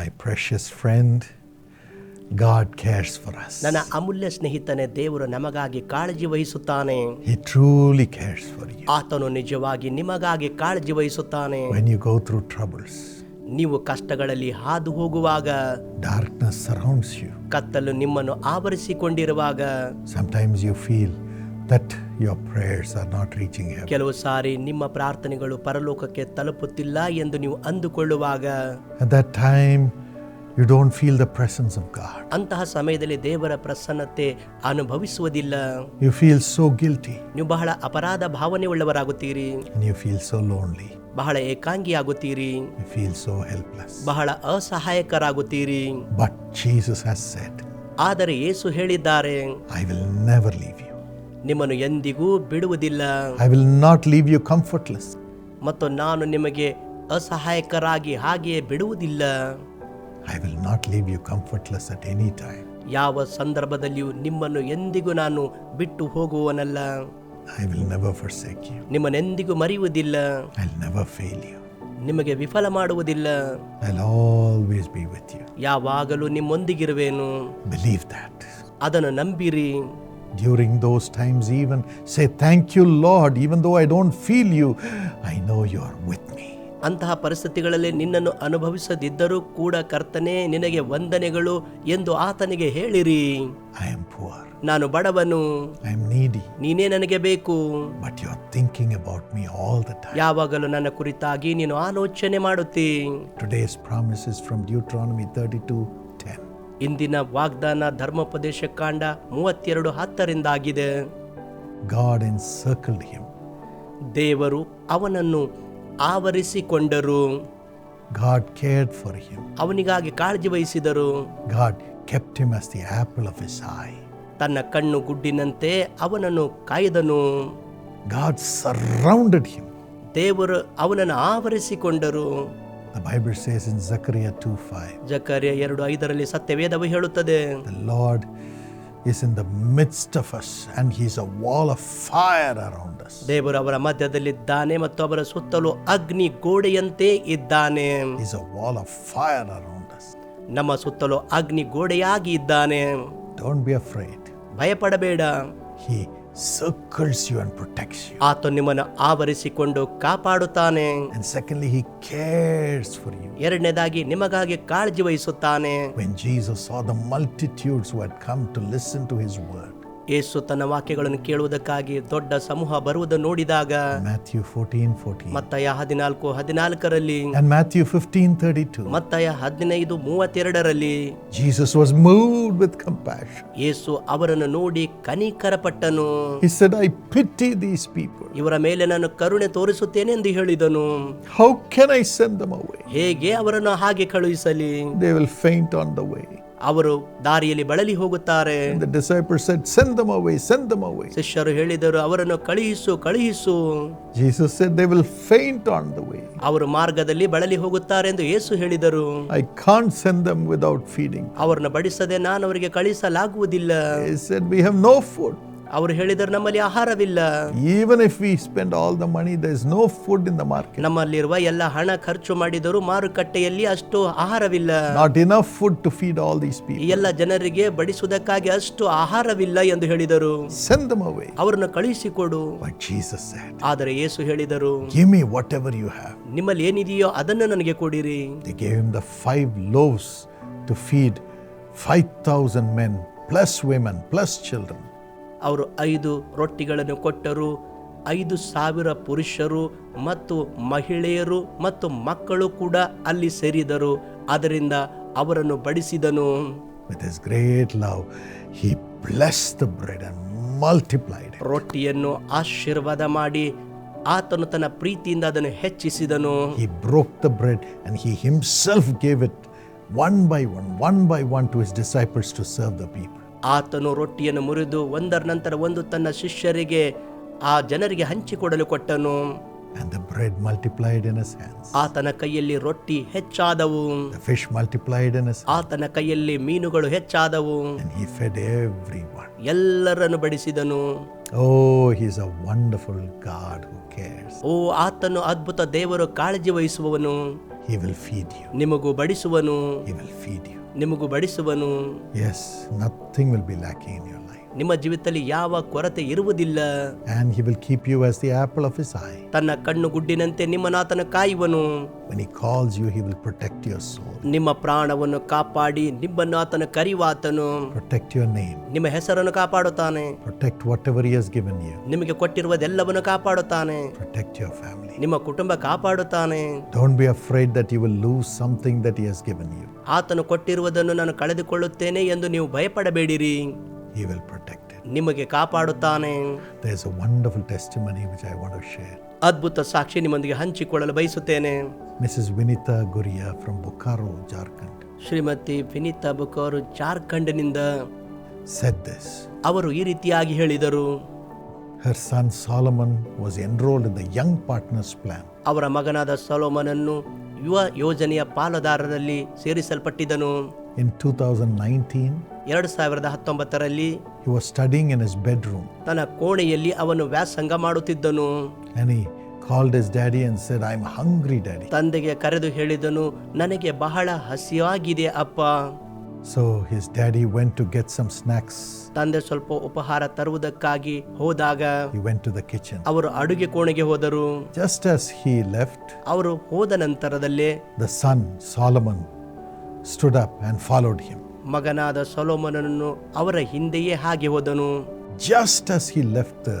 My precious friend, God cares for us. ನನ್ನ ಅಮೂಲ್ಯ ಸ್ನೇಹಿತನೇ ದೇವರು ನಮಗಾಗಿ ಕಾಳಜಿ ವಹಿಸುತ್ತಾನೆ He truly cares for you. ಆತನು ನಿಜವಾಗಿ ನಿಮಗಾಗಿ ಕಾಳಜಿ ವಹಿಸುತ್ತಾನೆ When you go through troubles, ನೀವು ಕಷ್ಟಗಳಲ್ಲಿ ಹಾದು ಹೋಗುವಾಗ darkness surrounds you. ಕತ್ತಲು ನಿಮ್ಮನ್ನು ಆವರಿಸಿಕೊಂಡಿರುವಾಗ Sometimes you feel that your prayers are not reaching heaven. ಕೆಲವು ಸಾರಿ ನಿಮ್ಮ ಪ್ರಾರ್ಥನೆಗಳು ಪರಲೋಕಕ್ಕೆ ತಲುಪುತ್ತಿಲ್ಲ ಎಂದು ನೀವು ಅಂದುಕೊಳ್ಳುವಾಗ At that time, you don't feel the presence of God. ಅಂತಹ ಸಮಯದಲ್ಲಿ ದೇವರ ಪ್ರಸನ್ನತೆ ಅನುಭವಿಸುವುದಿಲ್ಲ You feel so guilty ನೀವು ಬಹಳ ಅಪರಾಧ ಭಾವನೆ ಉಳ್ಳವರಾಗುತ್ತೀರಿ and you feel so lonely. ಬಹಳ ಏಕಾಂಗಿಯಾಗುತ್ತೀರಿ You feel so helpless. ಬಹಳ ಅಸಹಾಯಕರಾಗುತ್ತೀರಿ But Jesus has said, ಆದರೆ ಯೇಸು ಹೇಳಿದ್ದಾರೆ I will never leave you. ನಿಮ್ಮನ್ನು ಎಂದಿಗೂ ಬಿಡುವುದಿಲ್ಲ. I will not leave you comfortless ಮತ್ತು ನಾನು ನಿಮಗೆ ಅಸಹಾಯಕರಾಗಿ ಹಾಗೆಯೇ ಬಿಡುವುದಿಲ್ಲ. I will not leave you comfortless at any time ಯಾವ ಸಂದರ್ಭದಲ್ಲಿಯೂ ನಿಮ್ಮನ್ನು ಎಂದಿಗೂ ನಾನು ಬಿಟ್ಟು ಹೋಗುವನಲ್ಲ. I will never forsake you. ನಿಮ್ಮನ್ನೆಂದಿಗೂ ಮರೆಯುವುದಿಲ್ಲ. I will never fail you ನಿಮಗೆ ವಿಫಲ ಮಾಡುವುದಿಲ್ಲ. I will always be with you ಯಾವಾಗಲೂ ನಿಮ್ಮೊಂದಿಗಿರುವೆನು. ಬಿಲೀವ್ ದಟ್ ಅದನ್ನು ನಂಬಿರಿ. During those times, even say, Thank you, Lord, even though I don't feel you, I know you are with me. ಅಂತಹ ಪರಿಸ್ಥಿತಿಗಳಲ್ಲಿ ನಿನ್ನನ್ನು ಅನುಭವಿಸದಿದ್ದರೂ ಕೂಡ ಕರ್ತನೆ ನಿನಗೆ ವಂದನೆಗಳು ಎಂದು ಆತನಿಗೆ ಹೇಳಿರಿ. ಐ ಆಮ್ ಪುವರ್ ನಾನು ಬಡವನು. ಐ ಆಮ್ ನೀಡಿ ನೀನೇ ನನಗೆ ಬೇಕು. But you are thinking about me all the time ಯಾವಾಗಲೂ ನನ್ನ ಕುರಿತಾಗಿ ನೀನು ಆಲೋಚನೆ ಮಾಡುತ್ತೀ. Today's promise is from Deuteronomy 32 ಇಂದಿನ ವಾಗ್ದಾನ ಧರ್ಮೋಪದೇಶ ಕಾಂಡ ಮೂವತ್ತೆರಡು ಹತ್ತರಿಂದಾಗಿದೆ. ಇನ್ ಸರ್ಕಲ್ಡ್ ಹಿಮ್ ದೇವರು ಅವನನ್ನು ಆವರಿಸಿಕೊಂಡರು. ಗಾಡ್ ಕೇರ್ಡ್ ಫಾರ್ ಹಿಮ್ ಅವನಿಗಾಗಿ ಕಾಳಜಿ ವಹಿಸಿದರು. God kept him as the apple of his eye ತನ್ನ ಕಣ್ಣು ಗುಡ್ಡಿನಂತೆ ಅವನನ್ನು ಕಾಯ್ದನು. ಗಾಡ್ surrounded ಹಿಮ್ ದೇವರು ಅವನನ್ನು ಆವರಿಸಿಕೊಂಡರು. The Bible says in Zechariah 2 5, ಜಕರ್ಯ ಎರಡು ಐದರಲ್ಲಿ ಸತ್ಯವೇದವು ಹೇಳುತ್ತದೆ the Lord is in the midst of us and he's a wall of fire around us. ದೇವರು ಅವರ ಮಧ್ಯದಲ್ಲಿದ್ದಾನೆ ಮತ್ತು ಅವರ ಸುತ್ತಲೂ ಅಗ್ನಿ ಗೋಡೆಯಂತೆ ಇದ್ದಾನೆ He's a wall of fire around us. ನಮ್ಮ ಸುತ್ತಲೂ ಅಗ್ನಿ ಗೋಡೆಯಾಗಿ ಇದ್ದಾನೆ Don't be afraid. ಭಯಪಡಬೇಡ He circles you and protects you. ಆತ ನಿಮ್ಮನ್ನು ಆವರಿಸಿಕೊಂಡು ಕಾಪಾಡುತ್ತಾನೆ And secondly, he cares for you. ಎರಡನೇದಾಗಿ ನಿಮಗಾಗಿ ಕಾಳಜಿ ವಹಿಸುತ್ತಾನೆ When Jesus saw the multitudes who had come to listen to his word, ಯೇಸು ತನ್ನ ವಾಕ್ಯಗಳನ್ನು ಕೇಳುವುದಕ್ಕಾಗಿ ದೊಡ್ಡ ಸಮೂಹ ಬರುವುದನ್ನು ನೋಡಿದಾಗ ಮ್ಯಾಥ್ಯೂ ಫೋರ್ಟೀನ್ ಫೋರ್ಟೀನ್ ಮತ್ತಯ ಹದಿನಾಲ್ಕು ಹದಿನಾಲ್ಕರಲ್ಲಿ and Matthew 15 32, ಮತ್ತಯ ಹದಿನೈದು ಮೂವತ್ತೆರಡರಲ್ಲಿ Jesus was moved with compassion. Yesu ಅವರನ್ನು ನೋಡಿ ಕನಿಕರಪಟ್ಟನು He said, I pity these people. ಇವರ ಮೇಲೆ ನಾನು ಕರುಣೆ ತೋರಿಸುತ್ತೇನೆ ಎಂದು ಹೇಳಿದನು how can I send them away? ಹೇಗೆ ಅವರನ್ನು ಹಾಗೆ ಕಳುಹಿಸಲಿ they will faint on the way. ಅವರು ದಾರಿಯಲ್ಲಿ ಬಳಲಿ ಹೋಗುತ್ತಾರೆ. ಶಿಷ್ಯರು ಹೇಳಿದರು ಅವರನ್ನು ಕಳುಹಿಸು ಕಳುಹಿಸು. Jesus said they will faint on the way ಅವರು ಮಾರ್ಗದಲ್ಲಿ ಬಳಲಿ ಹೋಗುತ್ತಾರೆ ಎಂದು ಏಸು ಹೇಳಿದರು. I can't send them without feeding ಅವರನ್ನು ಬಡಿಸದೆ ನಾನು ಅವರಿಗೆ ಕಳುಹಿಸಲಾಗುವುದಿಲ್ಲ. Said we have no food ಅವರು ಹೇಳಿದರು ನಮ್ಮಲ್ಲಿ ಆಹಾರವಿಲ್ಲ. Even if we spend all the money the is no food in the market ನಮ್ಮಲ್ಲಿರುವ ಎಲ್ಲ ಹಣ ಖರ್ಚು ಮಾಡಿದರೂ ಮಾರುಕಟ್ಟೆಯಲ್ಲಿ ಅಷ್ಟು ಆಹಾರವಿಲ್ಲ. Not in food to feed all these people ಎಲ್ಲ ಜನರಿಗೆ ಬಡಿಸುವುದಕ್ಕಾಗಿ ಅಷ್ಟು ಆಹಾರವಿಲ್ಲ ಎಂದು ಹೇಳಿದರು. ಸೆಂಡ್ ಅವರನ್ನು ಕಳುಹಿಸಿಕೊಡು. ಬಟ್ ಜೀಸಸ್ ಆದರೆ ಯೇಸು ಹೇಳಿದರು give me whatever you have ನಿಮ್ಮಲ್ಲಿ ಏನಿದೆಯೋ ಅದನ್ನು ನನಗೆ ಕೊಡಿರಿ. They gave him the five loaves to feed five thousand men plus women plus children ಅವರು ಐದು ರೊಟ್ಟಿಗಳನ್ನು ಕೊಟ್ಟರು ಐದು ಸಾವಿರ ಪುರುಷರು ಮತ್ತು ಮಹಿಳೆಯರು ಮತ್ತು ಮಕ್ಕಳು ಕೂಡ ಅಲ್ಲಿ ಸೇರಿದರು ಅದರಿಂದ ಅವರನ್ನು ಬಡಿಸಿದನು With his great love, he blessed the bread and multiplied it. ರೊಟ್ಟಿಯನ್ನು ಆಶೀರ್ವಾದ ಮಾಡಿ ಆತನು ತನ್ನ ಪ್ರೀತಿಯಿಂದ ಅದನ್ನು ಹೆಚ್ಚಿಸಿದನು He broke the bread and he himself gave it one by one, one by one to his disciples to serve the people. ಆತನು ರೊಟ್ಟಿಯನ್ನು ಮುರಿದು ಒಂದರ ನಂತರ ಒಂದು ತನ್ನ ಶಿಷ್ಯರಿಗೆ ಆ ಜನರಿಗೆ ಹಂಚಿಕೊಡಲು ಕೊಟ್ಟನು. ಆತನ ಕೈಯಲ್ಲಿ ರೊಟ್ಟಿ ಹೆಚ್ಚಾದವು. ಆತನ ಕೈಯಲ್ಲಿ ಮೀನುಗಳು ಹೆಚ್ಚಾದವು. ಈಫ್ ಎಲ್ಲರನ್ನು ಬಡಿಸಿದನು. Oh is a wonderful God ಕೇಳ್ ಓ ಆತನು ಅದ್ಭುತ ದೇವರು ಕಾಳಜಿ ವಹಿಸುವವನು. ಇ ವಿಲ್ ಫೀದಿಯು ನಿಮಗೂ ಬಡಿಸುವನು. ಇ ವಿಲ್ ಫೀದಿಯಮ್ ನಿಮಗೂ ಬಡಿಸುವನು Yes, nothing will be lacking in your life. ನಿಮ್ಮ ಜೀವಿತದಲ್ಲಿ ಯಾವ ಕೊರತೆ ಇರುವುದಿಲ್ಲ And He will keep you as the apple of His eye. ತನ್ನ ಕಣ್ಣು ಗುಡ್ಡಿನಂತೆ ನಿಮ್ಮನಾತನ ಕಾಯುವನು When He calls you, He will protect your soul, ನಿಮ್ಮ ಪ್ರಾಣವನ್ನು ಕಾಪಾಡಿ ನಿಮ್ಮನ್ನು ಆತನ ಕರಿವಾತನು protect your name, ನಿಮ್ಮ ಹೆಸರನ್ನು ಕಾಪಾಡುತ್ತಾನೆ protect whatever He has given you, ನಿಮಗೆ ಕೊಟ್ಟಿರುವುದೆಲ್ಲವನ್ನು ಕಾಪಾಡುತ್ತಾನೆ protect your family. ನಿಮ್ಮ ಕುಟುಂಬ ಕಾಪಾಡುತ್ತಾನೆ Don't be afraid that you will lose something that He has given you. ಆತನು ಕೊಟ್ಟಿರುವುದನ್ನು ನಾನು ಕಳೆದುಕೊಳ್ಳುತ್ತೇನೆ ಎಂದು ನೀವು ಭಯಪಡಬೇಡಿರಿ He will protect it. ನಿಮಗೆ ಕಾಪಾಡುತ್ತಾನೆ is a wonderful testimony which I want to share. ಅದ್ಭುತ ಸಾಕ್ಷಿ ನಿಮ್ಮೊಂದಿಗೆ ಹಂಚಿಕೊಳ್ಳಲು ಬಯಸುತ್ತೇನೆ Mrs. Vinita Guria from Bokaro, Jharkhand, Shrimati Vineetha ಬುಕೋರು ಜಾರ್ಖಂಡ್ನಿಂದ said this. ಅವರು ಈ ರೀತಿಯಾಗಿ ಹೇಳಿದರು Her son Solomon was enrolled in the Young Partners Plan. ಅವರ ಮಗನಾದ ಸೊಲೋಮನನ್ನು ಯುವ ಯೋಜನೆಯ ಪಾಲುದಾರರಲ್ಲಿ ಸೇರಿಸಲ್ಪಟ್ಟಿದ್ದನು. In 2019, ಎರಡು ಸಾವಿರದ ಹತ್ತೊಂಬತ್ತರಲ್ಲಿ he studying studying in his bedroom. ತನ್ನ ಕೋಣೆಯಲ್ಲಿ ಅವನು ವ್ಯಾಸಂಗ ಮಾಡುತ್ತಿದ್ದನು. And called his daddy and and I I'm hungry daddy ತಂದೆಗೆ ಕರೆದು ಹೇಳಿದನು ನನಗೆ ಬಹಳ ಹಸಿವಾಗಿದೆ ಅಪ್ಪ. So his daddy went to get some snacks. ತಂದೆ ಸ್ವಲ್ಪ ಉಪಹಾರ ತರುವುದಕ್ಕಾಗಿ ಹೋದಾಗ He went to the kitchen. ಅವರು ಅಡುಗೆ ಕೋಣೆಗೆ ಹೋದರು Just as he left, ಅವರು ಹೋದ ನಂತರದಲ್ಲೇ the son Solomon stood up and followed him. ಮಗನಾದ ಸೊಲೋಮನನ್ನು ಅವರ ಹಿಂದೆಯೇ ಹಾಗೆ ಹೋದನು Just as he left the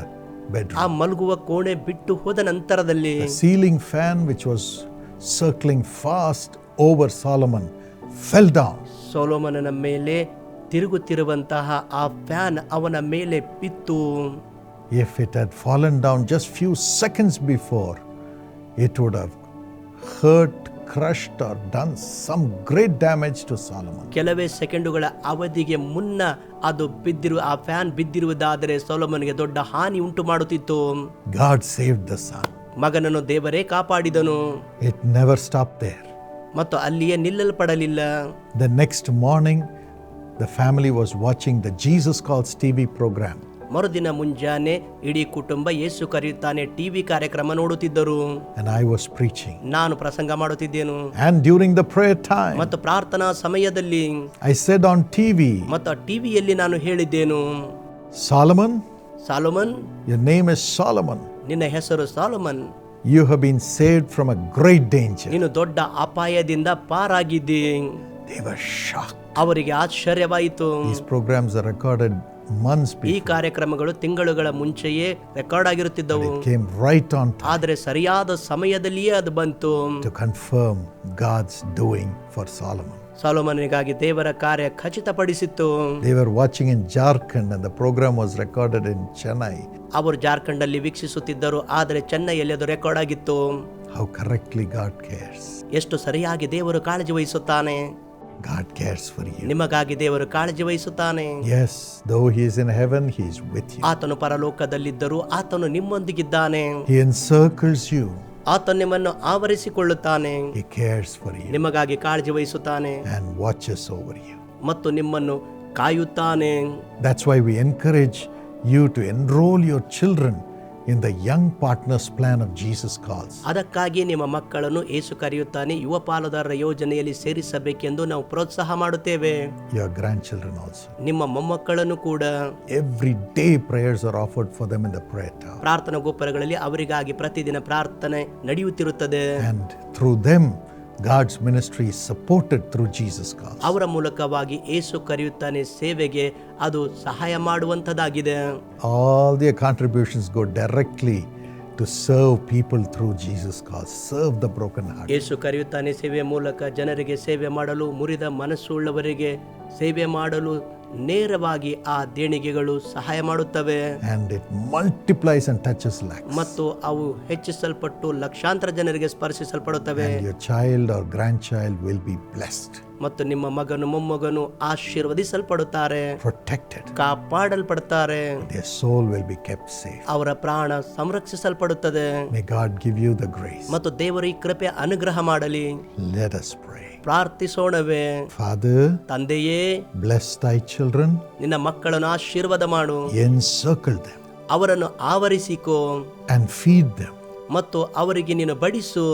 bedroom, ಆ ಮಲಗುವ ಕೋಣೆ ಬಿಟ್ಟು ಹೋದ ನಂತರದಲ್ಲಿ the ceiling fan, which was circling fast over Fell down. ಸೊಲೋಮನನ ಮೇಲೆ ತಿರುಗುತ್ತಿರುವಂತಹ ಆ ಫ್ಯಾನ್ ಅವನ ಮೇಲೆ ಬಿತ್ತು If it had fallen down just few seconds before, it would have hurt, crushed, or done some great damage to Solomon. ಕೆಲವೇ ಸೆಕೆಂಡುಗಳ ಅವಧಿಗೆ ಮುನ್ನ ಅದು ಬಿದ್ದಿರುವ ಆ ಫ್ಯಾನ್ ಬಿದ್ದಿರುವುದಾದರೆ ಸೊಲೋಮನ್ಗೆ ದೊಡ್ಡ ಹಾನಿ ಉಂಟು ಮಾಡುತ್ತಿತ್ತು God saved the son. ಮಗನನ್ನು ದೇವರೇ ಕಾಪಾಡಿದನು It never stopped there. ಮತ್ತು ಅಲ್ಲಿಯೇ ನಿಲ್ಲಲ್ಪಡಲಿಲ್ಲ. The next morning the family was watching the Jesus Calls TV program ಮರುದಿನ ಮುಂಜಾನೆ ಇಡೀ ಕುಟುಂಬ ಯೇಸು ಕರೆಯುತ್ತಾನೆ ಟಿವಿ ಕಾರ್ಯಕ್ರಮ ನೋಡುತ್ತಿದ್ದರು. ಐ ವಾಸ್ ಪ್ರೀಚಿಂಗ್ ನಾನು ಪ್ರಸಂಗ ಮಾಡುತ್ತಿದ್ದೇನು. And during the prayer time ಮತ್ತು ಪ್ರಾರ್ಥನಾ ಸಮಯದಲ್ಲಿ ಐ ಸೆಡ್ ಆನ್ ಟಿವಿ ಮತ್ತು ಟಿವಿಯಲ್ಲಿ ನಾನು ಹೇಳಿದ್ದೇನು. Solomon Solomon your name is Solomon ನಿನ್ನ ಹೆಸರು Solomon. You have been saved from a great danger. ನೀನು ದೊಡ್ಡ ಅಪಾಯದಿಂದ ಪಾರಾಗಿದ್ದಿ They were shocked. ಅವರಿಗೆ ಆಶ್ಚರ್ಯವಾಯಿತು These programs are recorded months ಈ before. ಕಾರ್ಯಕ್ರಮಗಳು ತಿಂಗಳುಗಳ ಮುಂಚೆಯೇ ರೆಕಾರ್ಡ್ ಆಗಿರುತ್ತಿದ್ದವು It came right on time ಆದರೆ ಸರಿಯಾದ ಸಮಯದಲ್ಲಿಯೇ ಅದು ಬಂತು to confirm God's doing for Solomon. ಸಾಲೋಮನಿಗಾಗಿ ದೇವರ ಕಾರ್ಯ ಖಚಿತಪಡಿಸಿತ್ತು They were watching in Jharkhand and the program was recorded in Chennai. ಅವರು ಜಾರ್ಖಂಡ್ ಅಲ್ಲಿ ವೀಕ್ಷಿಸುತ್ತಿದ್ದರು ಆದರೆ ಚೆನ್ನೈಯಲ್ಲಿ ಅದು ರೆಕಾರ್ಡ್ ಆಗಿತ್ತು How correctly God cares. ಎಷ್ಟು ಸರಿಯಾಗಿ ದೇವರು ಕಾಳಜಿ ವಹಿಸುತ್ತಾನೆ God cares for you. ನಿಮಗಾಗಿ ದೇವರು ಕಾಳಜಿ ವಹಿಸುತ್ತಾನೆ Yes, though He is in heaven, He is with you. ಆತನು ಪರಲೋಕದಲ್ಲಿದ್ದರೂ ಆತನು ನಿಮ್ಮೊಂದಿಗಿದ್ದಾನೆ He encircles you. ಆತ ನಿಮ್ಮನ್ನು ಆವರಿಸಿಕೊಳ್ಳುತ್ತಾನೆ. ನಿಮಗಾಗಿ ಕಾಳಜಿ ವಹಿಸುತ್ತಾನೆ. ಮತ್ತು ನಿಮ್ಮನ್ನು ಕಾಯುತ್ತಾನೆ. That's why we encourage you to enroll your children in the young partners plan of Jesus Calls ಅದಕ್ಕಾಗಿ ನಿಮ್ಮ ಮಕ್ಕಳನ್ನು ಏಸು ಕರೆಯುತ್ತಾನೆ ಯುವ ಪಾಲುದಾರರ ಯೋಜನೆಯಲ್ಲಿ ಸೇರಿಸಬೇಕೆಂದು ನಾವು ಪ್ರೋತ್ಸಾಹ ಮಾಡುತ್ತೇವೆ. ಯುವರ್ ಗ್ರ್ಯಾಂಡ್ ಚಿಲ್ಡ್ರನ್ ಆಲ್ಸೋ ನಿಮ್ಮ ಮೊಮ್ಮಕ್ಕಳನ್ನು ಕೂಡ. Every day prayers are offered for them in the prayer. ಪ್ರಾರ್ಥನಾ ಗೋಪುರಗಳಲ್ಲಿ ಅವರಿಗಾಗಿ ಪ್ರತಿದಿನ ಪ್ರಾರ್ಥನೆ ನಡೆಯುತ್ತಿರುತ್ತದೆ. And through them, God's ministry is supported through Jesus Christ. ಅವರ ಮೂಲಕವಾಗಿ ಏಸು ಕರೆಯುತ್ತಾನೆ ಸೇವೆಗೆ ಅದು ಸಹಾಯ ಮಾಡುವಂಥದ್ದಾಗಿದೆ All their contributions go directly to serve people through Jesus serve Serve the heart Yesu ಕರೆಯುತ್ತಾನೆ ಸೇವೆ ಮೂಲಕ ಜನರಿಗೆ ಸೇವೆ ಮಾಡಲು ಮುರಿದ ಮನಸ್ಸುಳ್ಳವರಿಗೆ ಸೇವೆ ಮಾಡಲು ನೇರವಾಗಿ ಆ ದೇಣಿಗೆಗಳು ಸಹಾಯ ಮಾಡುತ್ತವೆ And it multiplies and touches lakhs. ಮತ್ತು ಅವು ಹೆಚ್ಚಿಸಲ್ಪಟ್ಟು ಲಕ್ಷಾಂತರ ಜನರಿಗೆ ಸ್ಪರ್ಶಿಸಲ್ಪಡುತ್ತವೆ And your child or grandchild will be blessed, ಮತ್ತು ನಿಮ್ಮ ಮಗನು ಮೊಮ್ಮಗನು ಆಶೀರ್ವದಿಸಲ್ಪಡುತ್ತಾರೆ protected. ಕಾಪಾಡಲ್ಪಡುತ್ತಾರೆ Their soul will be kept safe. ಅವರ ಪ್ರಾಣ ಸಂರಕ್ಷಿಸಲ್ಪಡುತ್ತದೆ May God give you the grace. ಮತ್ತು ದೇವರ ಈ ಕೃಪೆ ಅನುಗ್ರಹ ಮಾಡಲಿ Let us pray. ಪ್ರಾರ್ಥಿಸೋಣವೇ Father, ತಂದೆಯೇ bless thy children, ನಿನ್ನ ಮಕ್ಕಳನ್ನು ಆಶೀರ್ವಾದ ಮಾಡು encircle them, ಅವರನ್ನು ಆವರಿಸಿಕೋ and feed them. ಮತ್ತು ಅವರಿಗೆ ನೀನು ಬಡಿಸು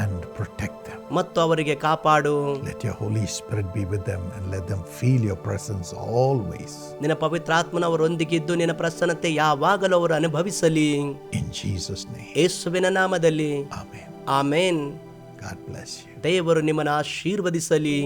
and protect them. ಮತ್ತು ಅವರಿಗೆ ಕಾಪಾಡು Let your Holy Spirit be with them and let them feel your presence always. ನಿನ್ನ ಪವಿತ್ರಾತ್ಮನವರೊಂದಿಗಿದ್ದು ನಿನ್ನ ಪ್ರಸನ್ನತೆ ಯಾವಾಗಲೂ ಅವರು ಅನುಭವಿಸಲಿ In Jesus' name. ಯೇಸುವಿನ ನಾಮದಲ್ಲಿ Amen. Amen God bless you. ದೇವರು ನಿಮ್ಮನ್ನು ಆಶೀರ್ವದಿಸಲಿ